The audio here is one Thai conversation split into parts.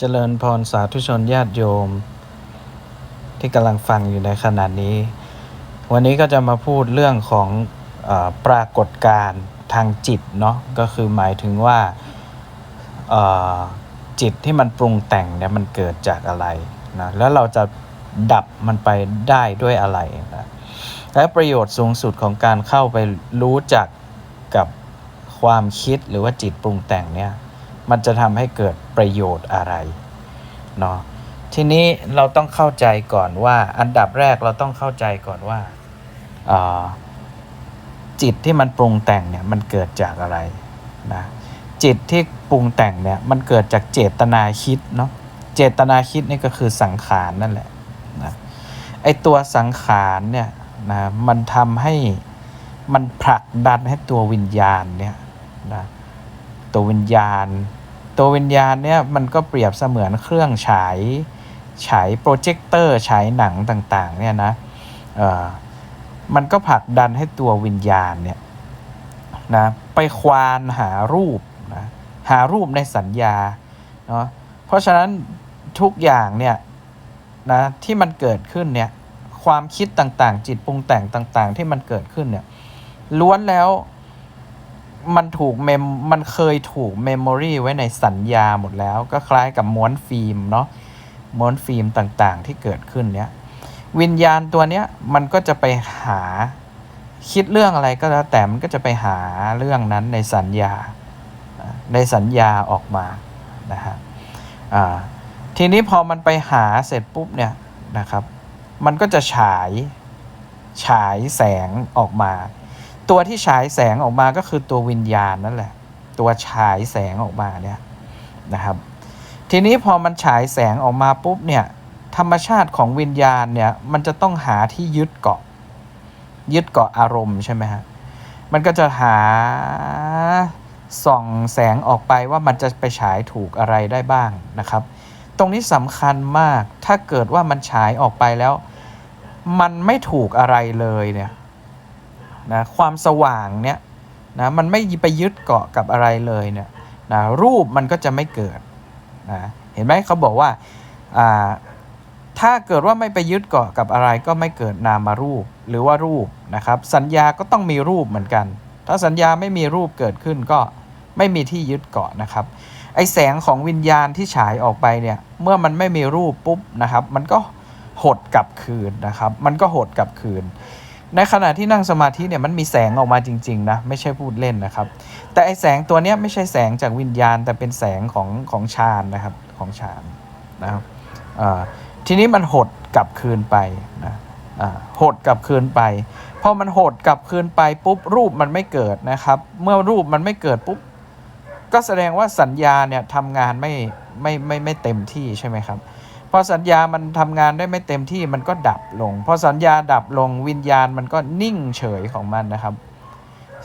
เจริญพรสาธุชนญาติโยม ที่กำลังฟังอยู่ในขณะนี้ วันนี้ก็จะมาพูดเรื่องของอปรากฏการณ์ทางจิตเนาะก็คือหมายถึงว่าจิตที่มันปรุงแต่งเนี่ยมันเกิดจากอะไรนะแล้วเราจะดับมันไปได้ด้วยอะไรนะและประโยชน์สูงสุดของการเข้าไปรู้จักกับความคิดหรือว่าจิตปรุงแต่งเนี่ย มันจะทำให้เกิดประโยชน์อะไรเนาะทีนี้เราต้องเข้าใจก่อนว่า อันดับแรกเราต้องเข้าใจก่อนว่าจิตที่มันปรุงแต่งเนี่ยมันเกิดจากอะไรนะจิตที่ปรุงแต่งเนี่ยมันเกิดจากเจตนาคิดเนาะเจตนาคิดนี่ก็คือสังขารนั่นแหละนะไอตัวสังขารเนี่ยนะมันทำให้มันผลักดันให้ตัววิญญาณเนี่ยนะตัววิญญาณ ตัววิญญาณเนี่ยมันก็เปรียบเสมือนเครื่องฉายฉายโปรเจคเตอร์ฉายหนังต่างๆเนี่ยนะเออมันก็ผลักดันให้ตัววิญญาณเนี่ยนะไปควานหารูปนะหารูปในสัญญาเนาะเพราะฉะนั้นทุกอย่างเนี่ยนะที่มันเกิดขึ้นเนี่ยความคิดต่างๆ จิตปรุงแต่งต่างๆ ที่มันเกิดขึ้นเนี่ยล้วนแล้ว มันถูกเมมมันเคยถูกเมมโมรีไว้ในสัญญาหมดแล้ว ก็คล้ายกับม้วนฟิล์มเนาะม้วนฟิล์มต่างๆ ที่เกิดขึ้นเนี้ยวิญญาณตัวเนี้ยมันก็จะไปหาคิดเรื่องอะไรก็แล้วแต่มันก็จะไปหาเรื่องนั้นในสัญญาในสัญญาออกมานะฮะทีนี้พอมันไปหาเสร็จปุ๊บเนี่ยนะครับ มันก็จะฉายฉายแสงออกมา ตัวที่ฉายแสงออกมาก็คือตัววิญญาณนั่นแหละ ตัวฉายแสงออกมาเนี่ยนะครับ ทีนี้พอมันฉายแสงออกมาปุ๊บเนี่ยธรรมชาติของวิญญาณเนี่ยมันจะต้องหาที่ยึดเกาะ ยึดเกาะอารมณ์ใช่ไหมฮะมันก็จะหาส่องแสงออกไปว่ามันจะไปฉายถูกอะไรได้บ้างนะครับ ตรงนี้สำคัญมากถ้าเกิดว่ามันฉายออกไปแล้ว มันไม่ถูกอะไรเลยเนี่ย นะความสว่างเนี่ยนะมันไม่ไปยึดเกาะกับอะไรเลยเนี่ยนะรูปมันก็จะไม่เกิดนะเห็นไหมเขาบอกว่าอ่าถ้าเกิดว่าไม่ไปยึดเกาะกับอะไรก็ไม่เกิดนามารูปหรือว่ารูปนะครับสัญญาก็ต้องมีรูปเหมือนกัน ถ้าสัญญาไม่มีรูปเกิดขึ้นก็ไม่มีที่ยึดเกาะนะครับไอแสงของวิญญาณที่ฉายออกไปเนี่ยเมื่อมันไม่มีรูปปุ๊บนะครับ มันก็หดกลับคืนนะครับ มันก็หดกลับคืน ในขณะที่นั่งสมาธิเนี่ยมันมีแสงออกมาจริงๆนะไม่ใช่พูดเล่นนะครับ แต่ไอแสงตัวเนี้ยไม่ใช่แสงจากวิญญาณ แต่เป็นแสงของของฌานนะครับของฌานนะครับทีนี้มันหดกลับคืนไปนะหดกลับคืนไปพอมันหดกลับคืนไปปุ๊บรูปมันไม่เกิดนะครับ เมื่อรูปมันไม่เกิดปุ๊บก็แสดงว่าสัญญาเนี่ยทำงานไม่ไม่ไม่ไม่เต็มที่ใช่ไหมครับ อสัญญามันทำงานได้ไม่เต็มที่มันก็ดับลง พอสัญญาดับลงวิญญาณมันก็นิ่งเฉยของมันนะครับ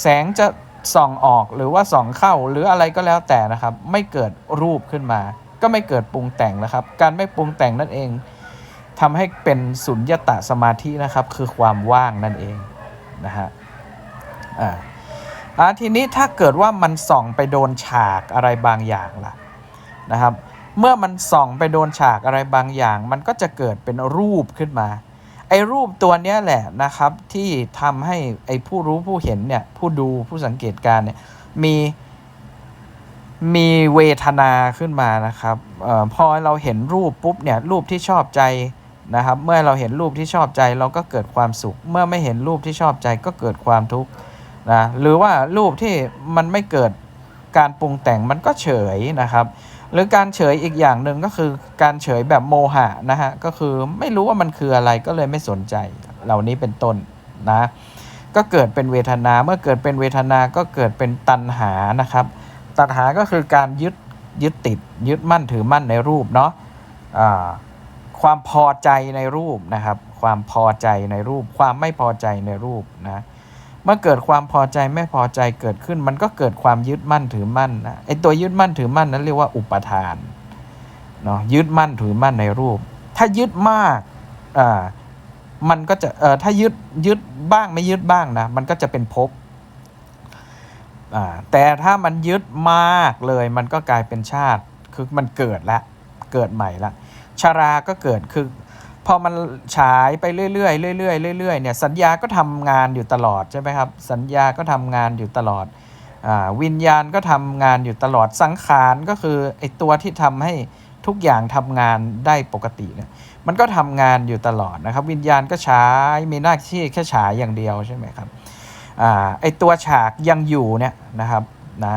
แสงจะส่องออกหรือว่าส่องเข้าหรืออะไรก็แล้วแต่นะครับ ไม่เกิดรูปขึ้นมา ก็ไม่เกิดปรุงแต่งนะครับ การไม่ปรุงแต่งนั่นเองทำให้เป็นสุญญตาสมาธินะครับ คือความว่างนั่นเองนะฮะอ่าอ่าทีนี้ถ้าเกิดว่ามันส่องไปโดนฉากอะไรบางอย่างล่ะนะครับ เมื่อมันส่องไปโดนฉากอะไรบางอย่าง มันก็จะเกิดเป็นรูปขึ้นมา ไอ้รูปตัวนี้แหละนะครับ ที่ทำให้ไอ้ผู้รู้ผู้เห็นเนี่ย ผู้ดูผู้สังเกตการณ์เนี่ยมีมีเวทนาขึ้นมานะครับออพอเราเห็นรูปปุ๊บเนี่ยรูปที่ชอบใจนะครับ เมื่อเราเห็นรูปที่ชอบใจเราก็เกิดความสุข เมื่อไม่เห็นรูปที่ชอบใจก็เกิดความทุกข์นะหรือว่ารูปที่มันไม่เกิดการปรุงแต่งมันก็เฉยนะครับ หรือการเฉยอีกอย่างหนึ่งก็คือการเฉยแบบโมหะนะฮะก็คือไม่รู้ว่ามันคืออะไรก็เลยไม่สนใจเหล่านี้เป็นต้นนะก็เกิดเป็นเวทนาเมื่อเกิดเป็นเวทนาก็เกิดเป็นตัณหานะครับ ตัณหาก็คือการยึดยึดติดยึดมั่นถือมั่นในรูปเนาะอ่าความพอใจในรูปนะครับ ความพอใจในรูป ความไม่พอใจในรูปนะ เมื่อเกิดความพอใจไม่พอใจเกิดขึ้น มันก็เกิดความยึดมั่นถือมั่นนะไอตัวยึดมั่นถือมั่นนั้นเรียกว่าอุปทานเนาะยึดมั่นถือมั่นในรูป ถ้ายึดมากอ่ามันก็จะเอ่อถ้ายึดยึดบ้างไม่ยึดบ้างนะมันก็จะเป็นภพอ่าแต่ถ้ามันยึดมากเลยมันก็กลายเป็นชาติคือมันเกิดล้วเกิดใหม่ละชาราก็เกิดคือ พอมันฉายไปเรื่อยๆเรื่อยๆเรื่อยๆเนี่ยสัญญาก็ทำงานอยู่ตลอดใช่ไหมครับ สัญญาก็ทำงานอยู่ตลอดอวิญญาณก็ทำงานอยู่ตลอดสังขารก็คือไอตัวที่ทำให้ทุกอย่างทำงานได้ปกติเนี่ยมันก็ทำงานอยู่ตลอดนะครับ วิญญาณก็ฉายมีหน้าที่แค่ฉายอย่างเดียวใช่ไหมครับอไอตัวฉากยังอยู่เนี่ยนะครับนะ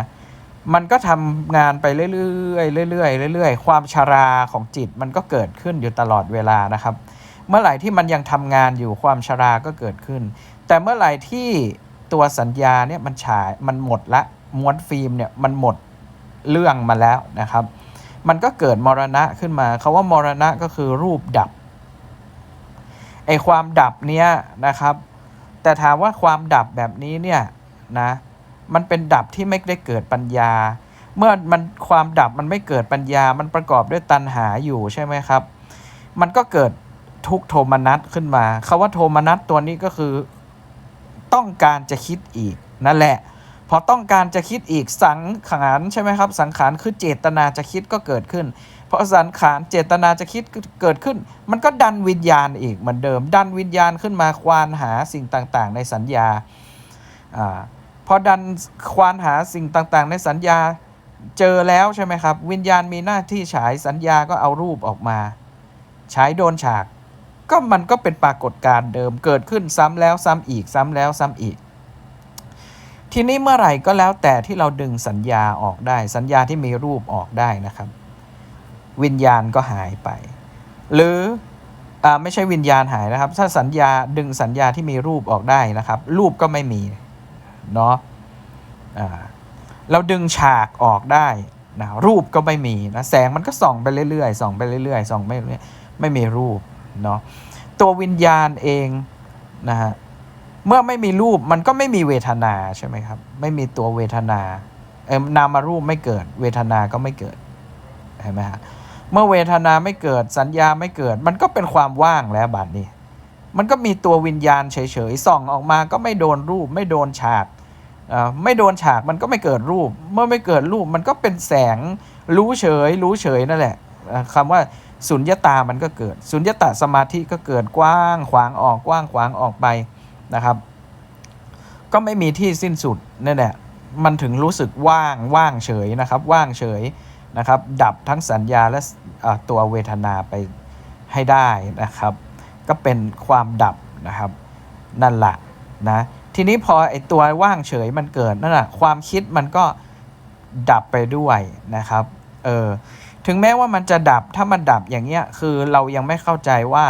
มันก็ทำงานไปเรื่อยๆเรื่อยๆเรื่อยๆ ความชาราของจิตมันก็เกิดขึ้นอยู่ตลอดเวลานะครับ เมื่อไหร่ที่มันยังทำงานอยู่ความชาราก็เกิดขึ้น แต่เมื่อไหร่ที่ตัวสัญญาเนี่ยมันฉายมันหมดละม้วนฟิล์มเนี่ยมันหมดเรื่องมาแล้วนะครับ มันก็เกิดมรณะขึ้นมาคาว่ามรณะก็คือรูปดับไอความดับเนี้ยนะครับ แต่ถามว่าความดับแบบนี้เนี่ยนะ มันเป็นดับที่ไม่ได้เกิดปัญญา เมื่อมันความดับมันไม่เกิดปัญญา มันประกอบด้วยตัณหาอยู่ใช่ไหมครับ มันก็เกิดทุกโทมนัสขึ้นมาคาว่าโทมนัสตัวนี้ก็คือ ต้องการจะคิดอีกนั่นแหละพอต้องการจะคิดอีกสังขารใช่ไหมครับ สังขารคือเจตนาจะคิดก็เกิดขึ้น เพราะสังขารเจตนาจะคิดเกิดขึ้น มันก็ดันวิญญาณอีกเหมือนเดิม ดันวิญญาณขึ้นมาควานหาสิ่งต่างๆ ในสัญญาอ่า พอดันควานหาสิ่งต่างๆ ในสัญญาเจอแล้วใช่ไหมครับ วิญญาณมีหน้าที่ฉายสัญญาก็เอารูปออกมา ฉายโดนฉาก ก็มันก็เป็นปรากฏการณ์เดิมเกิดขึ้นซ้ำแล้วซ้ำอีกซ้ำแล้วซ้ำอีก ทีนี้เมื่อไหร่ก็แล้วแต่ที่เราดึงสัญญาออกได้ สัญญาที่มีรูปออกได้นะครับ วิญญาณก็หายไป หรืออไม่ใช่วิญญาณหายนะครับ ถ้าสัญญาดึงสัญญาที่มีรูปออกได้นะครับ รูปก็ไม่มี เนาะเราดึงฉากออกได้นะรูปก็ไม่มีนะแสงมันก็ส่องไปเรื่อยๆส่องไปเรื่อยๆส่องไปเรื่อยๆไม่มีรูปเนาะตัววิญญาณเองนะฮะเมื่อไม่มีรูปมันก็ไม่มีเวทนาใช่ไหมครับ ไม่มีตัวเวทนาเออนามารูปไม่เกิด เวทนาก็ไม่เกิดเห็นไหมฮะเมื่อเวทนาไม่เกิดสัญญาไม่เกิด มันก็เป็นความว่างแล้วบัดนี้ มันก็มีตัววิญญาณเฉยๆส่องออกมาก็ไม่โดนรูปไม่โดนฉาก ไม่โดนฉากมันก็ไม่เกิดรูป เมื่อไม่เกิดรูปมันก็เป็นแสงรู้เฉย รู้เฉยนั่นแหละอ่าคำว่าสุญญตามันก็เกิด สุญญตาสมาธิก็เกิดกว้างขวางออกกว้างขวางออกไปนะครับ ก็ไม่มีที่สิ้นสุดนั่นแหละมันถึงรู้สึกว่างว่างเฉยนะครับ ว่างเฉยนะครับ ดับทั้งสัญญาและตัวเวทนาไปให้ได้นะครับ ก็เป็นความดับนะครับ นั่นแหละนะ ทีนี้พอไอตัวว่างเฉยมันเกิดนั่นแหละความคิดมันก็ดับไปด้วยนะครับ เออ ถึงแม้ว่ามันจะดับ ถ้ามันดับอย่างเงี้ย คือเรายังไม่เข้าใจว่า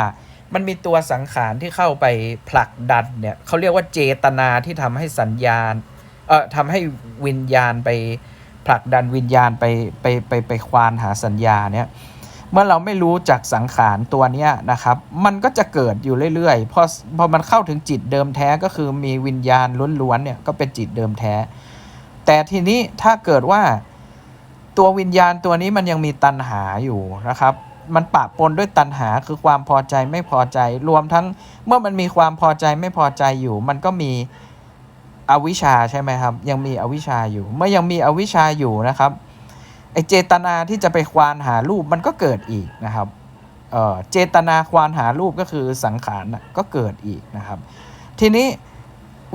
มันมีตัวสังขารที่เข้าไปผลักดันเนี่ยเขาเรียกว่าเจตนาที่ทำให้สัญญาณ เออทำให้วิญญาณไปผลักดันวิญญาณไปไปไปไปควานหาสัญญาเนี่ย เมื่อเราไม่รู้จากสังขารตัวเนี้ยนะครับ มันก็จะเกิดอยู่เรื่อยๆ พอพอมันเข้าถึงจิตเดิมแท้ก็คือมีวิญญาณล้วนๆเนี่ยก็เป็นจิตเดิมแท้ แต่ทีนี้ถ้าเกิดว่าตัววิญญาณตัวนี้มันยังมีตัณหาอยู่นะครับ มันปะปนด้วยตัณหาคือความพอใจไม่พอใจ รวมทั้งเมื่อมันมีความพอใจไม่พอใจอยู่ มันก็มีอวิชชาใช่ไหมครับ ยังมีอวิชชาอยู่ เมื่อยังมีอวิชชาอยู่นะครับ ไอเจตนาที่จะไปควานหารูปมันก็เกิดอีกนะครับเเจตนาควานหารูปก็คือสังขารก็เกิดอีกนะครับ ทีนี้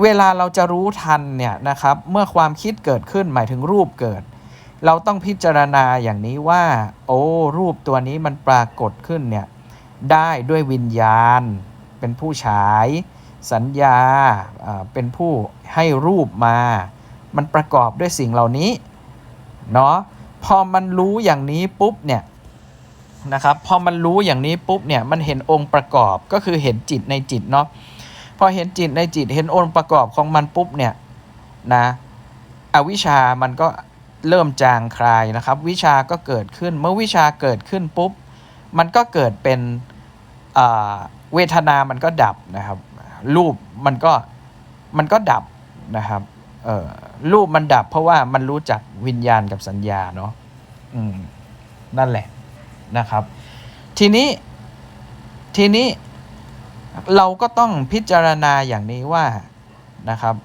เวลาเราจะรู้ทันเนี่ยนะครับเมื่อความคิดเกิดขึ้นหมายถึงรูปเกิด เราต้องพิจารณาอย่างนี้ว่า โอ้รูปตัวนี้มันปรากฏขึ้นเนี่ยได้ด้วยวิญญาณ เป็นผู้ฉาย สัญญาอ่าเป็นผู้ให้รูปมา มันประกอบด้วยสิ่งเหล่านี้เนาะ พอมันรู้อย่างนี้ปุ๊บเนี่ยนะครับพอมันรู้อย่างนี้ปุ๊บเนี่ยมันเห็นองค์ประกอบก็คือเห็นจิตในจิตเนาะพอเห็นจิตในจิตเห็นองค์ประกอบของมันปุ๊บเนี่ยนะอวิชามันก็เริ่มจางคลายนะครับ วิชาก็เกิดขึ้นเมื่อวิชาเกิดขึ้นปุ๊บ มันก็เกิดเป็นเวทนามันก็ดับนะครับ รูปมันก็มันก็ดับนะครับ รูปมันดับเพราะว่ามันรู้จักวิญญาณกับสัญญาเนาะอืมนั่นแหละนะครับ ทีนี้ทีนี้เราก็ต้องพิจารณาอย่างนี้ว่านะครับ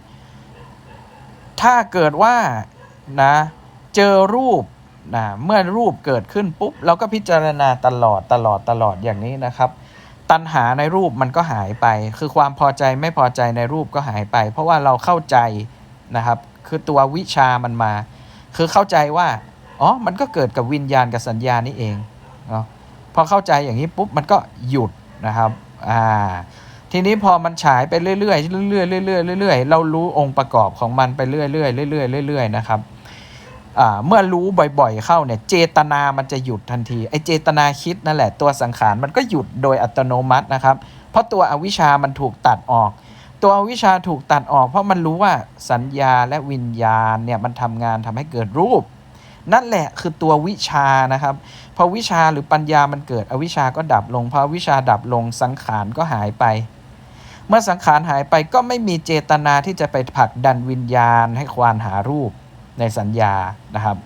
ถ้าเกิดว่านะเจอรูปนะเมื่อรูปเกิดขึ้นปุ๊บ เราก็พิจารณาตลอดตลอดตลอดอย่างนี้นะครับ ตัณหาในรูปมันก็หายไป คือความพอใจไม่พอใจในรูปก็หายไป เพราะว่าเราเข้าใจ นะครับ คือตัววิชามันมา คือเข้าใจว่าอ๋อมันก็เกิดกับวิญญาณกับสัญญานี่เองเนาะพอเข้าใจอย่างนี้ปุ๊บมันก็หยุดนะครับอ่าทีนี้พอมันฉายไปเรื่อยๆเรื่อยๆเรื่อยๆเรื่อยๆเรารู้องค์ประกอบของมันไปเรื่อยๆเรื่อยๆเรื่อยๆนะครับอ่าเมื่อรู้บ่อยๆเข้าเนี่ยเจตนามันจะหยุดทันทีไอเจตนาคิดนั่นแหละตัวสังขารมันก็หยุดโดยอัตโนมัตินะครับ เพราะตัวอวิชามันถูกตัดออก ตัววิชาถูกตัดออก เพราะมันรู้ว่าสัญญาและวิญญาณเนี่ยมันทำงานทำให้เกิดรูป นั่นแหละคือตัววิชานะครับพอวิชาหรือปัญญามันเกิดอวิชาก็ดับลงพอวิชาดับลงสังขารก็หายไป เมื่อสังขารหายไปก็ไม่มีเจตนาที่จะไปผลักดันวิญญาณให้ควานหารูปในสัญญานะครับ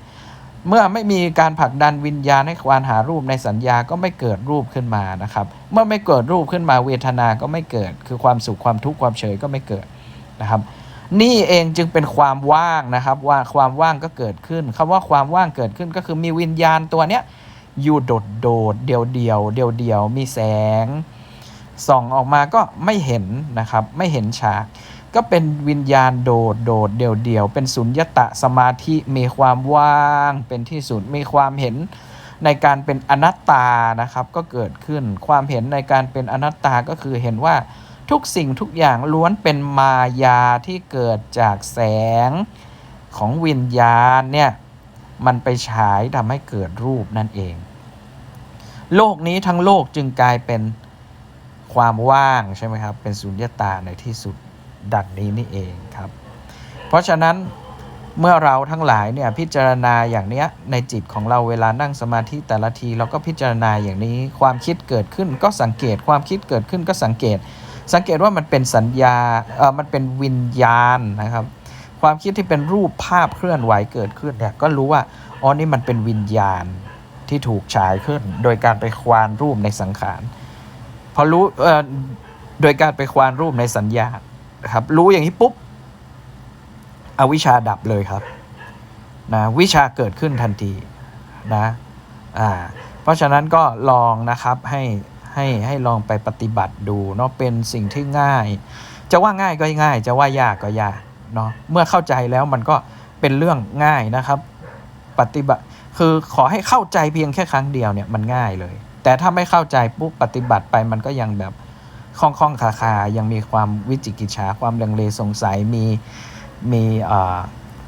เมื่อไม่มีการผลักดันวิญญาณให้ควานหารูปในสัญญาก็ไม่เกิดรูปขึ้นมานะครับ เมื่อไม่เกิดรูปขึ้นมาเวทนาก็ไม่เกิด คือความสุขความทุกข์ความเฉยก็ไม่เกิดนะครับ นี่เองจึงเป็นความว่างนะครับว่าความว่างก็เกิดขึ้นคำว่าความว่างเกิดขึ้นก็คือมีวิญญาณตัวเนี้ยอยู่โดดโดดเดียวเดียวเดียวเดียวมีแสงส่องออกมาก็ไม่เห็นนะครับ ไม่เห็นฉาก ก็เป็นวิญญาณโดดโดดเดี่ยวเดี่ยวเป็นสุญญตะสมาธิมีความว่างเป็นที่สุดมีความเห็นในการเป็นอนัตตานะครับก็เกิดขึ้น ความเห็นในการเป็นอนัตตาก็คือเห็นว่าทุกสิ่งทุกอย่างล้วนเป็นมายาที่เกิดจากแสงของวิญญาณเนี่ยมันไปฉายทำให้เกิดรูปนั่นเอง โลกนี้ทั้งโลกจึงกลายเป็นความว่างใช่ไหมครับ เป็นสุญญตาในที่สุด ดังนี้นี่เองครับ เพราะฉะนั้นเมื่อเราทั้งหลายเนี่ยพิจารณาอย่างเนี้ยในจิตของเราเวลานั่งสมาธิแต่ละที เราก็พิจารณาอย่างนี้ความคิดเกิดขึ้นก็สังเกตความคิดเกิดขึ้นก็สังเกต สังเกตว่ามันเป็นสัญญาเออมันเป็นวิญญาณนะครับ ความคิดที่เป็นรูปภาพเคลื่อนไหวเกิดขึ้นเนี่ยก็รู้ว่าอ๋อนี่มันเป็นวิญญาณที่ถูกฉายขึ้น โดยการไปควานรูปในสังขารพอรู้เออโดยการไปควานรูปในสัญญา นะครับ รู้อย่างนี้ปุ๊บอวิชชาดับเลยครับนะวิชาเกิดขึ้นทันทีนะอ่าเพราะฉะนั้นก็ลองนะครับให้ให้ให้ลองไปปฏิบัติดูเนาะเป็นสิ่งที่ง่าย จะว่าง่ายก็ง่าย จะว่ายากก็ยากเนาะเมื่อเข้าใจแล้วมันก็เป็นเรื่องง่ายนะครับ ปฏิบัติคือขอให้เข้าใจเพียงแค่ครั้งเดียวเนี่ยมันง่ายเลย แต่ถ้าไม่เข้าใจปุ๊บปฏิบัติไปมันก็ยังแบบ คล่องคล่องคาคายังมีความวิจิกิจฉาความลังเลสงสัยมีมี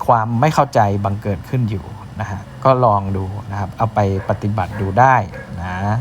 ความไม่เข้าใจบังเกิดขึ้นอยู่นะฮะก็ลองดูนะครับ เอาไปปฏิบัติดูได้นะ